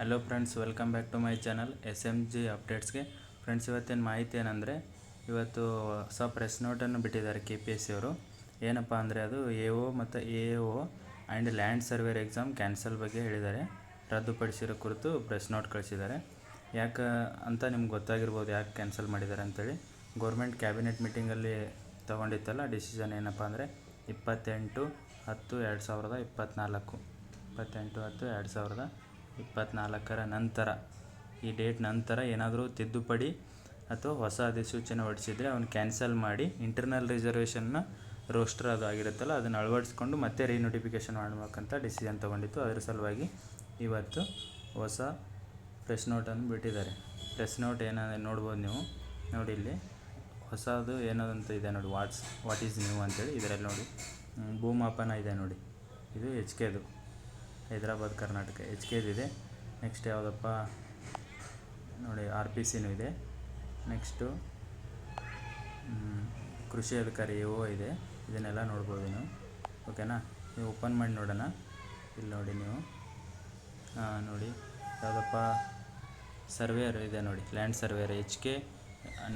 Hello friends welcome back to my channel S M G ಅಪ್ಡೇಟ್ಸ್ಗೆ friends ಇವತ್ತಿನ ಮಾಹಿತಿ ಏನಂದರೆ, ಇವತ್ತು ಹೊಸ ಪ್ರೆಸ್ ನೋಟನ್ನು ಬಿಟ್ಟಿದ್ದಾರೆ ಕೆ ಪಿ ಎಸ್ ಸಿ ಅವರು. ಏನಪ್ಪ ಅಂದರೆ ಅದು ಎ ಒ ಮತ್ತು A O and land surveyor exam cancel ಬಗ್ಗೆ ಹೇಳಿದ್ದಾರೆ. ರದ್ದುಪಡಿಸಿರೋ ಕುರಿತು ಪ್ರೆಸ್ ನೋಟ್ ಕಳಿಸಿದ್ದಾರೆ. ಯಾಕೆ ಅಂತ ನಿಮ್ಗೆ ಗೊತ್ತಾಗಿರ್ಬೋದು ಯಾಕೆ ಕ್ಯಾನ್ಸಲ್ ಮಾಡಿದ್ದಾರೆ ಅಂತೇಳಿ. ಗೌರ್ಮೆಂಟ್ ಕ್ಯಾಬಿನೆಟ್ ಮೀಟಿಂಗಲ್ಲಿ ತೊಗೊಂಡಿತ್ತಲ್ಲ ಡಿಸಿಷನ್ ಏನಪ್ಪ ಅಂದರೆ, ಇಪ್ಪತ್ತೆಂಟು ಹತ್ತು ಎರಡು ಸಾವಿರದ ಇಪ್ಪತ್ತ್ನಾಲ್ಕು ಇಪ್ಪತ್ತೆಂಟು ಹತ್ತು ಎರಡು ಸಾವಿರದ ಇಪ್ಪತ್ತ್ನಾಲ್ಕರ ನಂತರ, ಈ ಡೇಟ್ ನಂತರ ಏನಾದರೂ ತಿದ್ದುಪಡಿ ಅಥವಾ ಹೊಸ ಅಧಿಸೂಚನೆ ಹೊರಡಿಸಿದರೆ ಅವನು ಕ್ಯಾನ್ಸಲ್ ಮಾಡಿ ಇಂಟರ್ನಲ್ ರಿಸರ್ವೇಷನ್ನ ರೋಸ್ಟರ್ ಅದು ಆಗಿರುತ್ತಲ್ಲ, ಅದನ್ನು ಅಳವಡಿಸ್ಕೊಂಡು ಮತ್ತೆ ರೀನೋಟಿಫಿಕೇಷನ್ ಮಾಡ್ಬೇಕಂತ ಡಿಸಿಷನ್ ತೊಗೊಂಡಿತ್ತು. ಅದರ ಸಲುವಾಗಿ ಇವತ್ತು ಹೊಸ ಪ್ರೆಸ್ ನೋಟನ್ನು ಬಿಟ್ಟಿದ್ದಾರೆ. ಪ್ರೆಸ್ ನೋಟ್ ಏನಾದ್ರೆ ನೋಡ್ಬೋದು ನೀವು. ನೋಡಿ ಇಲ್ಲಿ ಹೊಸದು ಏನದಂತ ಇದೆ ನೋಡಿ ವಾಟ್ಸ್ ವಾಟ್ ಈಸ್ ನ್ಯೂ ಅಂತೇಳಿ ಇದರಲ್ಲಿ ನೋಡಿ. ಭೂಮಾಪನ ಇದೆ ನೋಡಿ. ಇದು ಎಚ್ ಕೆದು ಹೈದರಾಬಾದ್, ಕರ್ನಾಟಕ. ಎಚ್ ಕೆದಿದೆ ನೆಕ್ಸ್ಟ್ ಯಾವುದಪ್ಪ? ನೋಡಿ ಆರ್ ಪಿ ಸಿನೂ ಇದೆ. ನೆಕ್ಸ್ಟು ಕೃಷಿ ಅಧಿಕಾರಿ ಎ ಓ ಇದೆ. ಇದನ್ನೆಲ್ಲ ನೋಡ್ಬೋದು ನೀವು. ಓಕೆನಾ? ನೀವು ಓಪನ್ ಮಾಡಿ ನೋಡೋಣ. ಇಲ್ಲಿ ನೋಡಿ ನೀವು. ಹಾಂ ನೋಡಿ, ಯಾವುದಪ್ಪ? ಸರ್ವೇಯರ್ ಇದೆ ನೋಡಿ. Land surveyor H K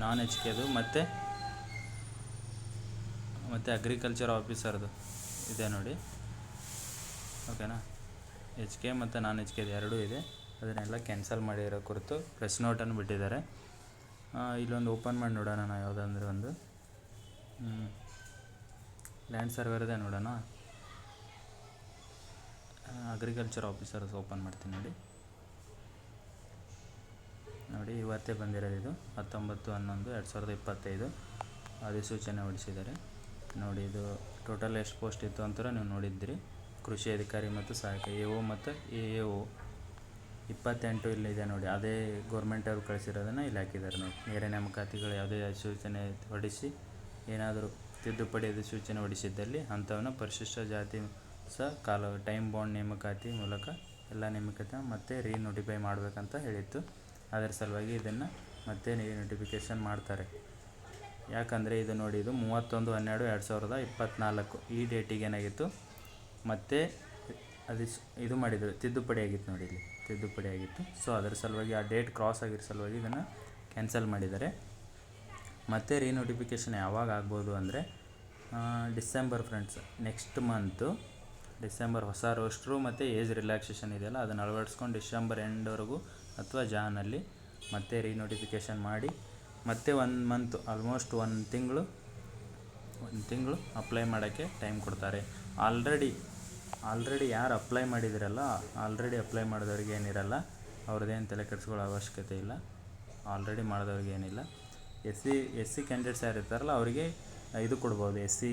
non H ಕೆದು ಮತ್ತು ಮತ್ತು ಅಗ್ರಿಕಲ್ಚರ್ ಆಫೀಸರ್ದು ಇದೆ ನೋಡಿ. ಓಕೆನಾ? ಎಚ್ ಕೆ ಮತ್ತು ನಾನ್ ಎಚ್ ಕೆ ಎರಡೂ ಇದೆ. ಅದನ್ನೆಲ್ಲ ಕ್ಯಾನ್ಸಲ್ ಮಾಡಿರೋ ಕುರಿತು ಪ್ರೆಸ್ ನೋಟನ್ನು ಬಿಟ್ಟಿದ್ದಾರೆ. ಇಲ್ಲೊಂದು ಓಪನ್ ಮಾಡಿ ನೋಡೋಣ ನಾವು ಯಾವುದಂದ್ರೆ ಒಂದು. ಲ್ಯಾಂಡ್ ಸರ್ವರ್ದೇ ನೋಡೋಣ. ಅಗ್ರಿಕಲ್ಚರ್ ಆಫೀಸರ್ಸ್ ಓಪನ್ ಮಾಡ್ತೀನಿ ನೋಡಿ. ನೋಡಿ, ಇವತ್ತೇ ಬಂದಿರೋದು ಇದು. ಹತ್ತೊಂಬತ್ತು ಹನ್ನೊಂದು, ಎರಡು ಸಾವಿರದ ಇಪ್ಪತ್ತೈದು. ಅಧಿಸೂಚನೆ ಹೊಡಿಸಿದ್ದಾರೆ ನೋಡಿ, ಇದು ಟೋಟಲ್ ಎಷ್ಟು ಪೋಸ್ಟ್ ಇತ್ತು ಅಂತಾರೆ ನೀವು ನೋಡಿದ್ದಿರಿ. ಕೃಷಿ ಅಧಿಕಾರಿ ಮತ್ತು ಸಹಾಯಕ ಎ ಓ ಮತ್ತು ಎ ಎ ಒ. ಇಪ್ಪತ್ತೆಂಟು ಇಲ್ಲಿದೆ ನೋಡಿ. ಅದೇ ಗೌರ್ಮೆಂಟ್ ಅವರು ಕಳಿಸಿರೋದನ್ನು ಇಲ್ಲಿ ಹಾಕಿದ್ದಾರೆ ನೋಡಿ. ನೇರ ನೇಮಕಾತಿಗಳು ಯಾವುದೇ ಸೂಚನೆ ಹೊಡಿಸಿ ಏನಾದರೂ ತಿದ್ದುಪಡಿ ಸೂಚನೆ ಹೊಡಿಸಿದ್ದಲ್ಲಿ ಅಂಥವನ್ನು ಪರಿಶಿಷ್ಟ ಜಾತಿ ಸಹ ಕಾಲ ಟೈಮ್ ಬಾಂಡ್ ನೇಮಕಾತಿ ಮೂಲಕ ಎಲ್ಲ ನೇಮಕಾತಿ ಮತ್ತೆ ರೀನೋಟಿಫೈ ಮಾಡಬೇಕಂತ ಹೇಳಿತ್ತು. ಅದರ ಸಲುವಾಗಿ ಇದನ್ನು ಮತ್ತೆ ರೀನೋಟಿಫಿಕೇಷನ್ ಮಾಡ್ತಾರೆ. ಯಾಕಂದರೆ ಇದು ನೋಡಿ, ಇದು ಮೂವತ್ತೊಂದು ಹನ್ನೆರಡು ಎರಡು ಸಾವಿರದ ಇಪ್ಪತ್ತ್ನಾಲ್ಕು ಈ ಡೇಟಿಗೆ ಏನಾಗಿತ್ತು? ಮತ್ತೆ ಅದು ಇದು ಮಾಡಿದರು, ತಿದ್ದುಪಡಿ ಆಗಿತ್ತು ನೋಡಿ ಇಲ್ಲಿ. ತಿದ್ದುಪಡಿ ಆಗಿತ್ತು. ಸೊ ಅದರ ಸಲುವಾಗಿ ಆ ಡೇಟ್ ಕ್ರಾಸ್ ಆಗಿರೋ ಸಲುವಾಗಿ ಇದನ್ನು ಕ್ಯಾನ್ಸಲ್ ಮಾಡಿದ್ದಾರೆ. ಮತ್ತೆ ರೀನೋಟಿಫಿಕೇಷನ್ ಯಾವಾಗ ಆಗ್ಬೋದು ಅಂದರೆ December friends next month December ಹೊಸ ರೋಸ್ಟ್ರು ಮತ್ತು ಏಜ್ ರಿಲ್ಯಾಕ್ಸೇಷನ್ ಇದೆಯಲ್ಲ, ಅದನ್ನು ಅಳವಡಿಸ್ಕೊಂಡು ಡಿಸೆಂಬರ್ ಎಂಡ್ವರೆಗೂ ಅಥವಾ ಜಾನಲ್ಲಿ ಮತ್ತೆ ರೀನೋಟಿಫಿಕೇಷನ್ ಮಾಡಿ, ಮತ್ತೆ ಒನ್ ಮಂತ್ ಆಲ್ಮೋಸ್ಟ್ ಒಂದು ತಿಂಗಳು ಒಂದು ತಿಂಗಳು ಅಪ್ಲೈ ಮಾಡೋಕ್ಕೆ ಟೈಮ್ ಕೊಡ್ತಾರೆ. ಆಲ್ರೆಡಿ ಆಲ್ರೆಡಿ ಯಾರು ಅಪ್ಲೈ ಮಾಡಿದಿರಲ್ಲ ಆಲ್ರೆಡಿ ಅಪ್ಲೈ ಮಾಡಿದವ್ರಿಗೆ ಏನಿರಲ್ಲ ಅವ್ರದ್ದೇನು ತಲೆ ಕೆಡಿಸ್ಕೊಳ್ಳೋ ಅವಶ್ಯಕತೆ ಇಲ್ಲ. ಆಲ್ರೆಡಿ ಮಾಡಿದವ್ರಿಗೆ ಏನಿಲ್ಲ. S C S C candidates ಯಾರು ಇರ್ತಾರಲ್ಲ, ಅವರಿಗೆ ಇದು ಕೊಡ್ಬೋದು. ಎಸ್ ಸಿ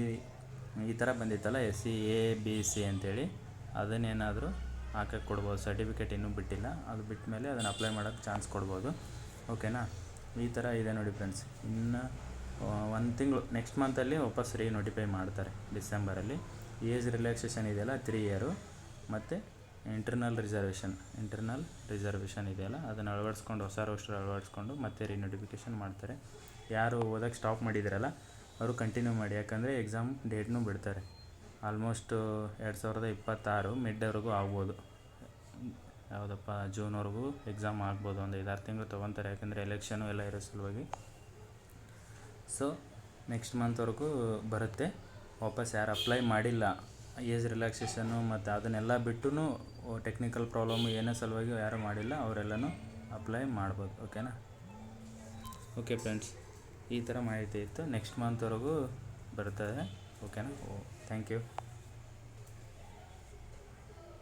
ಈ ಥರ ಬಂದಿತ್ತಲ್ಲ S C A B C ಅಂತೇಳಿ. ಅದನ್ನೇನಾದರೂ ಹಾಕಕ್ಕೆ ಕೊಡ್ಬೋದು. ಸರ್ಟಿಫಿಕೇಟ್ ಇನ್ನೂ ಬಿಟ್ಟಿಲ್ಲ. ಅದು ಬಿಟ್ಟ ಮೇಲೆ ಅದನ್ನು ಅಪ್ಲೈ ಮಾಡೋಕ್ಕೆ ಚಾನ್ಸ್ ಕೊಡ್ಬೋದು. ಓಕೆನಾ ಈ ಥರ ಇದೆ ನೋಡಿ ಫ್ರೆಂಡ್ಸ್ ಇನ್ನು ಒಂದು ತಿಂಗಳು ನೆಕ್ಸ್ಟ್ ಮಂತಲ್ಲಿ ವಾಪಸ್ ರೀ ನೋಟಿಫೈ ಮಾಡ್ತಾರೆ ಡಿಸೆಂಬರಲ್ಲಿ ಏಜ್ ರಿಲ್ಯಾಕ್ಸೇಷನ್ ಇದೆಯಲ್ಲ ತ್ರೀ ಇಯರು ಮತ್ತು ಇಂಟರ್ನಲ್ ರಿಸರ್ವೇಷನ್ ಇಂಟರ್ನಲ್ ರಿಸರ್ವೇಷನ್ ಇದೆಯಲ್ಲ, ಅದನ್ನು ಅಳವಡಿಸ್ಕೊಂಡು, ಹೊಸ ರೋಸ್ಟರ್ ಅಳವಡಿಸ್ಕೊಂಡು ಮತ್ತೆ ರಿನೋಟಿಫಿಕೇಷನ್ ಮಾಡ್ತಾರೆ. ಯಾರು ಓದೋಕ್ಕೆ ಸ್ಟಾಪ್ ಮಾಡಿದಿರಲ್ಲ, ಅವರು ಕಂಟಿನ್ಯೂ ಮಾಡಿ. ಯಾಕಂದರೆ ಎಕ್ಸಾಮ್ ಡೇಟ್ನೂ ಬಿಡ್ತಾರೆ. ಆಲ್ಮೋಸ್ಟು ಎರಡು ಸಾವಿರದ ಇಪ್ಪತ್ತಾರು ಮಿಡ್ವರೆಗೂ ಆಗ್ಬೋದು. ಯಾವುದಪ್ಪ, ಜೂನ್ವರೆಗೂ ಎಕ್ಸಾಮ್ ಆಗ್ಬೋದು ಒಂದು ಐದಾರು ತಿಂಗಳು ತೊಗೊತಾರೆ. ಯಾಕಂದರೆ ಎಲೆಕ್ಷನು ಎಲ್ಲ ಇರೋ ಸಲುವಾಗಿ. ಸೊ ನೆಕ್ಸ್ಟ್ ಮಂತ್ವರೆಗೂ ಬರುತ್ತೆ. ವಾಪಸ್ ಯಾರು ಅಪ್ಲೈ ಮಾಡಿಲ್ಲ. ಏಜ್ ರಿಲ್ಯಾಕ್ಸೇಷನ್ನು ಮತ್ತು ಅದನ್ನೆಲ್ಲ ಬಿಟ್ಟು ಟೆಕ್ನಿಕಲ್ ಪ್ರಾಬ್ಲಮ್ ಏನೇ ಸಲುವಾಗಿ ಯಾರು ಮಾಡಿಲ್ಲ, ಅವರೆಲ್ಲನೂ ಅಪ್ಲೈ ಮಾಡ್ಬೋದು ಓಕೆನಾ ಓಕೆ ಫ್ರೆಂಡ್ಸ್ ಈ ಥರ ಮಾಹಿತಿ ಇತ್ತು. ನೆಕ್ಸ್ಟ್ ಮಂತ್ವರೆಗೂ ಬರ್ತದೆ ಓಕೆನಾ ಓ ಥ್ಯಾಂಕ್ ಯು